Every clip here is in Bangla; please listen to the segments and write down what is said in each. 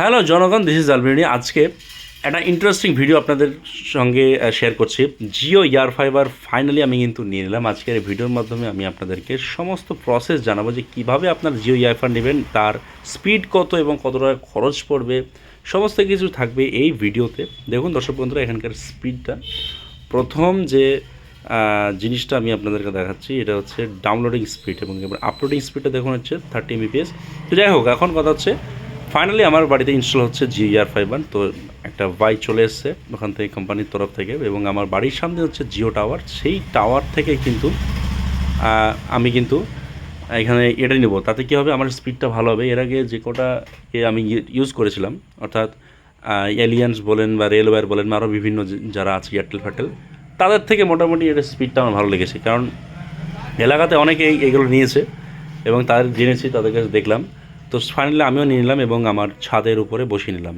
হ্যালো জনগণ দিস ইজ আলবিনী আজকে একটা ইন্টারেস্টিং ভিডিও আপনাদের সঙ্গে শেয়ার করছি। জিও ইয়ার ফাইবার ফাইনালি আমি কিন্তু নিয়ে নিলাম। আজকের এই ভিডিওর মাধ্যমে আমি আপনাদেরকে সমস্ত প্রসেস জানাব যে কীভাবে আপনার জিও ইয়ার ফাইবার নেবেন, তার স্পিড কত এবং কত টাকা খরচ পড়বে, সমস্ত কিছু থাকবে এই ভিডিওতে দেখুন দর্শক বন্ধুরা, এখানকার স্পিডটা প্রথম যে জিনিসটা আমি আপনাদেরকে দেখাচ্ছি, এটা হচ্ছে ডাউনলোডিং স্পিড এবং আপলোডিং স্পিডটা দেখুন হচ্ছে থার্টি এমবিপিএস তো যাই হোক, এখন কথা হচ্ছে ফাইনালি আমার বাড়িতে ইনস্টল হচ্ছে জিও ফাইবার তো একটা বাই চলে এসছে ওখান থেকে কোম্পানির তরফ থেকে এবং আমার বাড়ির সামনে হচ্ছে জিও টাওয়ার সেই টাওয়ার থেকে কিন্তু আমি কিন্তু এখানে এটা নেব। তাতে কী হবে? আমার স্পিডটা ভালো হবে। এর আগে যে কোটা এ আমি ইউজ করেছিলাম, অর্থাৎ এলিয়েন্স বলেন বা রেলওয়্যার বলেন বা আরও বিভিন্ন যারা আছে এয়ারটেল ফ্যাটেল তাদের থেকে মোটামুটি এটা স্পিডটা আমার ভালো লেগেছে। কারণ, এলাকাতে অনেকেই এগুলো নিয়েছে এবং তাদের জেনেছি, তাদের কাছে দেখলাম। তো ফাইনালি আমিও নিয়ে নিলাম এবং আমার ছাদের উপরে বসিয়ে নিলাম।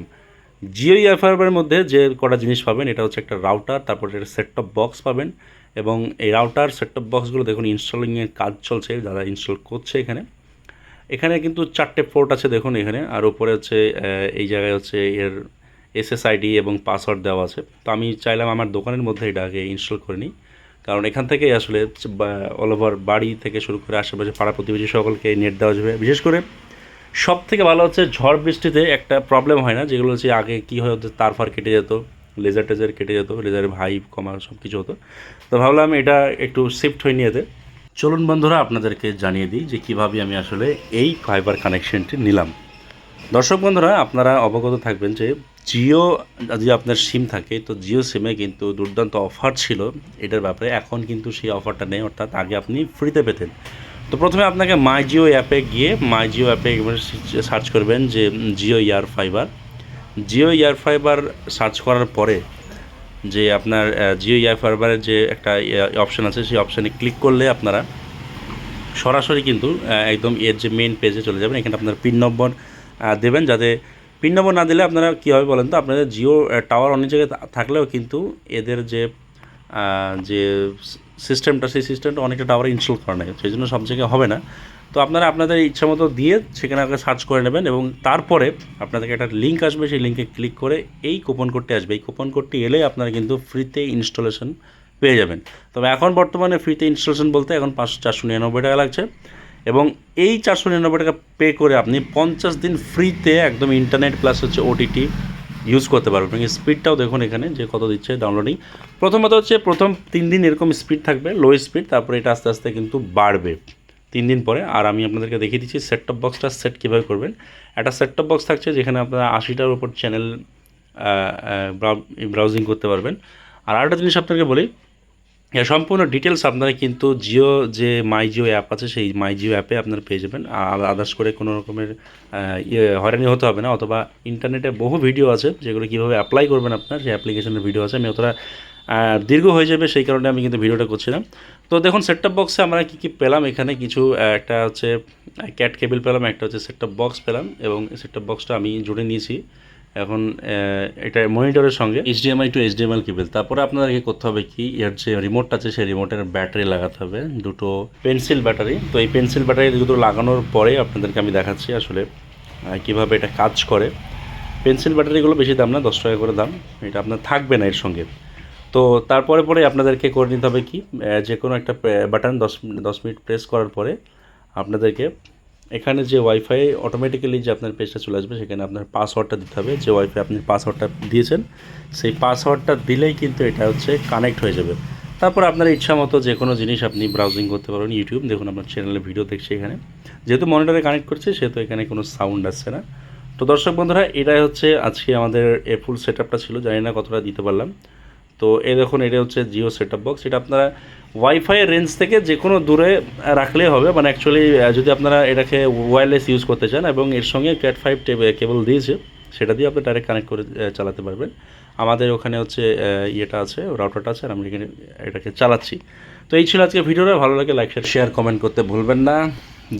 জিও এফআইআর মধ্যে যে কটা জিনিস পাবেন, এটা হচ্ছে একটা রাউটার তারপর একটা সেট টপ বক্স পাবেন এবং এই রাউটার সেট টপ বক্সগুলো দেখুন ইনস্টলিংয়ের কাজ চলছে, যারা ইনস্টল করছে এখানে। এখানে কিন্তু চারটে পোর্ট আছে দেখুন এখানে, আর উপরে হচ্ছে এই জায়গায় হচ্ছে এর এসএসআইডি এবং পাসওয়ার্ড দেওয়া আছে। তো আমি চাইলাম আমার দোকানের মধ্যে এটা আগে ইনস্টল করে নিই। কারণ এখান থেকেই আসলে অল ওভার বাড়ি থেকে শুরু করে আশেপাশে পাড়া প্রতিবেশী সকলকে নেট দেওয়া যাবে। বিশেষ করে সব থেকে ভালো হচ্ছে ঝড় বৃষ্টিতে একটা প্রবলেম হয় না, যেগুলো হচ্ছে আগে কী হয় হতো তার ফার কেটে যেত লেজার টেজার কেটে যেত লেজারের ভাই কমা সব কিছু হতো। তো ভাবলাম এটা একটু শিফট হয়ে নিয়ে চলুন বন্ধুরা, আপনাদেরকে জানিয়ে দিই যে কীভাবে আমি আসলে এই ফাইবার কানেকশনটি নিলাম। দর্শক বন্ধুরা, আপনারা অবগত থাকবেন যে জিও যদি আপনার সিম থাকে, তো জিও সিমে কিন্তু দুর্দান্ত অফার ছিল। এটার ব্যাপারে এখন কিন্তু সেই অফারটা নেই, অর্থাৎ আগে আপনি ফ্রিতে পেতেন। তো প্রথমে আপনাকে মাই জিও অ্যাপে গিয়ে মাই জিও অ্যাপে সার্চ করবেন যে Jio air fiber Jio air fiber search করার পরে যে আপনার জিও ইয়ার ফাইবারের যে একটা অপশান আছে, সেই অপশানে ক্লিক করলে আপনারা সরাসরি কিন্তু একদম এর যে মেন পেজে চলে যাবেন। এখানে আপনার পিন নম্বর দেবেন যাতে পিন নম্বর না দিলে আপনারা কী হবে বলেন তো? আপনাদের জিও টাওয়ার অনেক জায়গায় থাকলেও কিন্তু এদের যে যে সিস্টেমটা সেই সিস্টেমটা অনেকটা টাওয়ারে ইনস্টল করা নেই সেই জন্য সব জায়গায় হবে না। তো আপনারা আপনাদের ইচ্ছা মতো দিয়ে সেখানে আগে সার্চ করে নেবেন এবং তারপরে আপনাদেরকে একটা লিঙ্ক আসবে, সেই লিঙ্কে ক্লিক করে এই কুপন কোডটি আসবে। এই কুপন কোডটি এলে আপনারা কিন্তু ফ্রিতে ইনস্টলেশন পেয়ে যাবেন। তবে এখন বর্তমানে ফ্রিতে ইনস্টলেশন বলতে এখন পাঁচশো চারশো নিরানব্বই টাকা লাগছে এবং এই চারশো নিরানব্বই টাকা পে করে আপনি পঞ্চাশ দিন ফ্রিতে একদম ইন্টারনেট প্লাস হচ্ছে ওটিটি ইউজ করতে পারবেন এবং স্পিডটাও দেখুন এখানে যে কত দিচ্ছে ডাউনলোডিং প্রথমত হচ্ছে, প্রথম তিন দিন এরকম স্পিড থাকবে লো স্পিড তারপরে এটা আস্তে আস্তে কিন্তু বাড়বে। তিন দিন পরে, আর আমি আপনাদেরকে দেখিয়ে দিচ্ছি সেট টপ বক্সটা সেট কীভাবে করবেন। একটা সেট টপ বক্স থাকছে যেখানে আপনারা আশিটার উপর চ্যানেল ব্রাউজিং করতে পারবেন। আর আরেকটা জিনিস আপনাকে বলি সম্পূর্ণ ডিটেলস আপনারা কিন্তু জিও যে মাই জিও অ্যাপ আছে, সেই মাই জিও অ্যাপে আপনারা পেয়ে যাবেন। আদার্স করে কোনো রকমের ইয়ে হয়রানি হতে হবে না, অথবা ইন্টারনেটে বহু ভিডিও আছে, যেগুলো কীভাবে অ্যাপ্লাই করবেন আপনার, সেই অ্যাপ্লিকেশনের ভিডিও আছে। আমি অতটা দীর্ঘ হয়ে যাবে, সেই কারণে আমি কিন্তু ভিডিওটা করছিলাম তো দেখুন সেটটপ বক্সে আমরা কী কী পেলাম? এখানে কিছু একটা হচ্ছে ক্যাট কেবল পেলাম, একটা হচ্ছে সেটটপ বক্স পেলাম, এবং সেটটপ বক্সটা আমি জুড়ে নিয়েছি। এখন এটা মনিটরের সঙ্গে। এইচডিএমআই টু এইচডিএমএল কেবল তারপরে আপনাদেরকে করতে হবে কি, এর যে রিমোটটা আছে, সেই রিমোটের ব্যাটারি লাগাতে হবে। দুটো পেন্সিল ব্যাটারি তো এই পেন্সিল ব্যাটারি দুটো লাগানোর পরে আপনাদেরকে আমি দেখাচ্ছি আসলে কীভাবে এটা কাজ করে। পেন্সিল ব্যাটারিগুলো বেশি দাম না, দশ টাকা করে দাম। এটা আপনার থাকবে না এর সঙ্গে। তো তারপরে পরে আপনাদেরকে করে নিতে হবে কি যে কোনো একটা বাটন দশ দশ মিনিট প্রেস করার পরে আপনাদেরকে এখানে যে ওয়াইফাই অটোমেটিক্যালি যে আপনার পেজটা চলে আসবে, সেখানে আপনার পাসওয়ার্ডটা দিতে হবে। যে ওয়াইফাই আপনি পাসওয়ার্ডটা দিয়েছেন, সেই পাসওয়ার্ডটা দিলেই কিন্তু এটা হচ্ছে কানেক্ট হয়ে যাবে। তারপর আপনার ইচ্ছা মতো যে কোনো জিনিস আপনি ব্রাউজিং করতে পারবেন ইউটিউব দেখুন, আপনার চ্যানেলে ভিডিও দেখছি এখানে। যেহেতু মনিটরে কানেক্ট করছে, সেহেতু এখানে কোনো সাউন্ড আসছে না। তো দর্শক বন্ধুরা, এটাই হচ্ছে আজকে আমাদের এ ফুল সেট ছিল। জানি না কতটা দিতে পারলাম। তো এই দেখুন এটা হচ্ছে জিও সেট বক্স এটা আপনারা ওয়াইফাই রেঞ্জ থেকে যে কোনো দূরে রাখলেই হবে। মানে অ্যাকচুয়ালি যদি আপনারা এটাকে ওয়্যারলেস ইউজ করতে চান এবং এর সঙ্গে ক্যাট ফাইভ কেবল দিয়েছে, সেটা দিয়ে আপনি ডাইরেক্ট কানেক্ট করে চালাতে পারবেন। আমাদের ওখানে হচ্ছে ইয়েটা আছে রাউটারটা আছে, আর আমরা এখানে এটাকে চালাচ্ছি। তো এই ছিল আজকে ভিডিওটা। ভালো লাগে লাইক শেয়ার কমেন্ট করতে ভুলবেন না।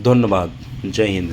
ধন্যবাদ। জয় হিন্দ।